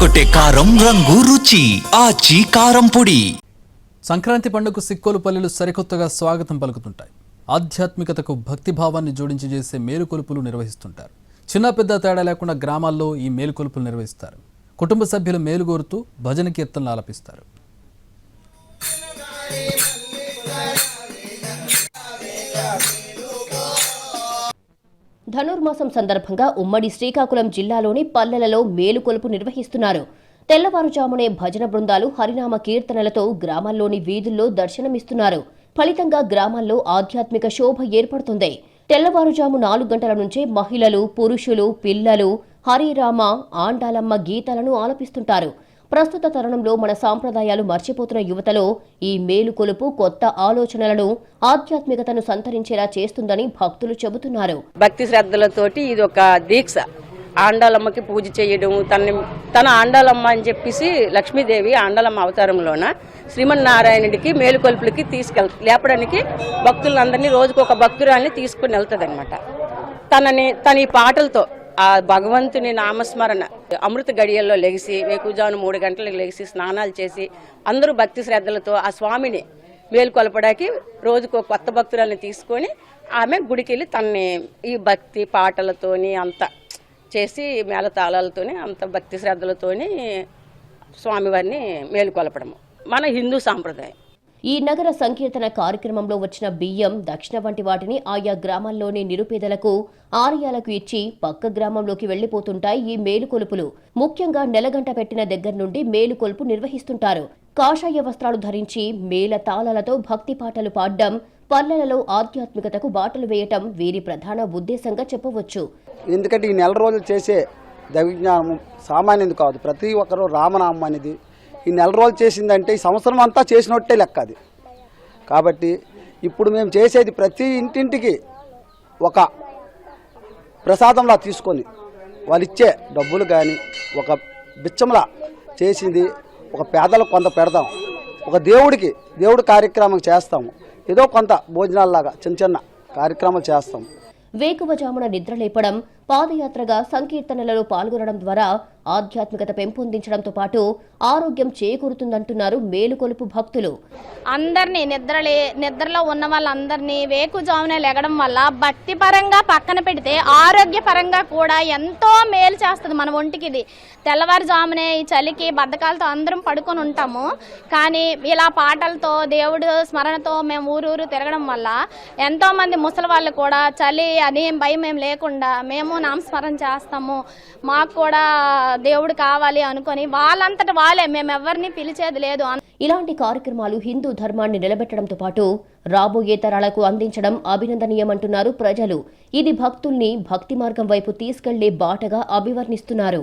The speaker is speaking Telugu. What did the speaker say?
కొట్టే కారం రంగు రుచి ఆచి కారం పొడి. సంక్రాంతి పండుగకు సిక్కోలు పల్లెలు సరికొత్తగా స్వాగతం పలుకుతుంటాయి. ఆధ్యాత్మికతకు భక్తిభావాన్ని జోడించి చేసే మేలుకొలుపులు నిర్వహిస్తుంటారు. చిన్న పెద్ద తేడా లేకుండా గ్రామాల్లో ఈ మేలుకొలుపులు నిర్వహిస్తారు. కుటుంబ సభ్యులు మేలుగోరుతూ భజన కీర్తనలు ఆలపిస్తారు. ధనుర్మాసం సందర్భంగా ఉమ్మడి శ్రీకాకుళం జిల్లాలోని పల్లెలలో మేలుకొలుపు నిర్వహిస్తున్నారు. తెల్లవారుజామునే భజన బృందాలు హరినామ కీర్తనలతో గ్రామాల్లోని వీధుల్లో దర్శనమిస్తున్నారు. ఫలితంగా గ్రామాల్లో ఆధ్యాత్మిక శోభ ఏర్పడుతుంది. తెల్లవారుజాము నాలుగు గంటల నుంచే మహిళలు పురుషులు పిల్లలు హరిరామ ఆండాలమ్మ గీతాలను ఆలపిస్తుంటారు. ప్రస్తుత తరుణంలో మన సాంప్రదాయాలు మర్చిపోతున్న యువతలో ఈ మేలుకొలుపు కొత్త ఆలోచనలను ఆధ్యాత్మికతను సంతరించేలా చేస్తుందని భక్తులు చెబుతున్నారు. భక్తి శ్రద్ధలతోటి ఇది ఒక దీక్ష. ఆండాలమ్మకి పూజ చేయడం తన తన ఆండాలమ్మ అని చెప్పేసి లక్ష్మీదేవి ఆండాలమ్మ అవతారంలోన శ్రీమన్నారాయణుడికి మేలుకొల్పులకి తీసుకెళ్ లేపడానికి భక్తులందరినీ రోజుకు ఒక భక్తురాల్ని తీసుకుని వెళ్తుంది అనమాట తనని తన ఈ పాటలతో ఆ భగవంతుని నామస్మరణ అమృత గడియల్లో లెగిసి వేకుజాను మూడు గంటలకు లెగిసి స్నానాలు చేసి అందరూ భక్తి శ్రద్ధలతో ఆ స్వామిని మేలుకొలపడానికి రోజుకు కొత్త భక్తురాల్ని తీసుకొని ఆమె గుడికి వెళ్ళి తనని ఈ భక్తి పాటలతోని అంత చేసి మేళతాళాలతోని అంత భక్తి శ్రద్ధలతోని స్వామివారిని మేలుకొలపడము. మన హిందూ సాంప్రదాయం. ఈ నగర సంకీర్తన కార్యక్రమంలో వచ్చిన బియ్యం దక్షిణ వంటి వాటిని ఆయా గ్రామాల్లోని నిరుపేదలకు ఆలయాలకు ఇచ్చి పక్క గ్రామంలోకి వెళ్ళిపోతుంటాయి ఈ మేలుకొలుపులు. ముఖ్యంగా నెలగంట పెట్టిన దగ్గర నుండి మేలుకొలుపు నిర్వహిస్తుంటారు. కాషాయ వస్త్రాలు ధరించి మేళ తాళాలతో భక్తి పాటలు పాడడం పల్లెలలో ఆధ్యాత్మికతకు బాటలు వేయటం వీరి ప్రధాన ఉద్దేశంగా చెప్పవచ్చు. ఎందుకంటే ఈ నెల రోజులు చేసే దైవజ్ఞానం సామాన్యది కాదు. ప్రతి ఒక్కరూ రామనామం అనేది ఈ నెల రోజులు చేసిందంటే ఈ సంవత్సరం అంతా చేసినట్టే లెక్క అది. కాబట్టి ఇప్పుడు మేము చేసేది ప్రతి ఇంటింటికి ఒక ప్రసాదంలా తీసుకొని వాళ్ళు ఇచ్చే డబ్బులు కానీ ఒక బిచ్చంలా చేసింది ఒక పేదలకు కొంత పెడదాం ఒక దేవుడికి దేవుడి కార్యక్రమం చేస్తాము ఏదో కొంత భోజనాల్లాగా చిన్న చిన్న కార్యక్రమాలు చేస్తాం. వేకువజామున నిద్రలేపడం పాదయాత్రగా సంకీర్తనలలో పాల్గొనడం ద్వారా ఆధ్యాత్మికత పెంపొందించడంతో పాటు ఆరోగ్యం చేకూరుతుందంటున్నారు మేలుకొలుపు భక్తులు. అందరినీ నిద్రలే నిద్రలో ఉన్న వాళ్ళందరినీ వేకుజామునే లెగడం వల్ల భక్తి పరంగా పక్కన పెడితే ఆరోగ్య పరంగా కూడా ఎంతో మేలు చేస్తుంది మన ఒంటికి ఇది తెల్లవారుజామునే ఈ చలికి బద్ధకాలతో అందరం పడుకొని ఉంటాము. కానీ ఇలా పాటలతో దేవుడు స్మరణతో మేము ఊరూరు తిరగడం వల్ల ఎంతో మంది ముసలి వాళ్ళు కూడా చలి అని భయం ఏం లేకుండా మేము నామస్మరణ చేస్తాము. మాకు కూడా దేవుడు కావాలి అనుకొని వాళ్ళంతట వాళ్ళే మేము ఎవరిని పిలిచేది లేదు ఇలాంటి కార్యక్రమాలు హిందూ ధర్మాన్ని నిలబెట్టడంతో పాటు రాబోయే తరాలకు అందించడం అభినందనీయమంటున్నారు ప్రజలు. ఇది భక్తుల్ని భక్తి మార్గం వైపు తీసుకెళ్ళే బాటగా అభివర్ణిస్తున్నారు.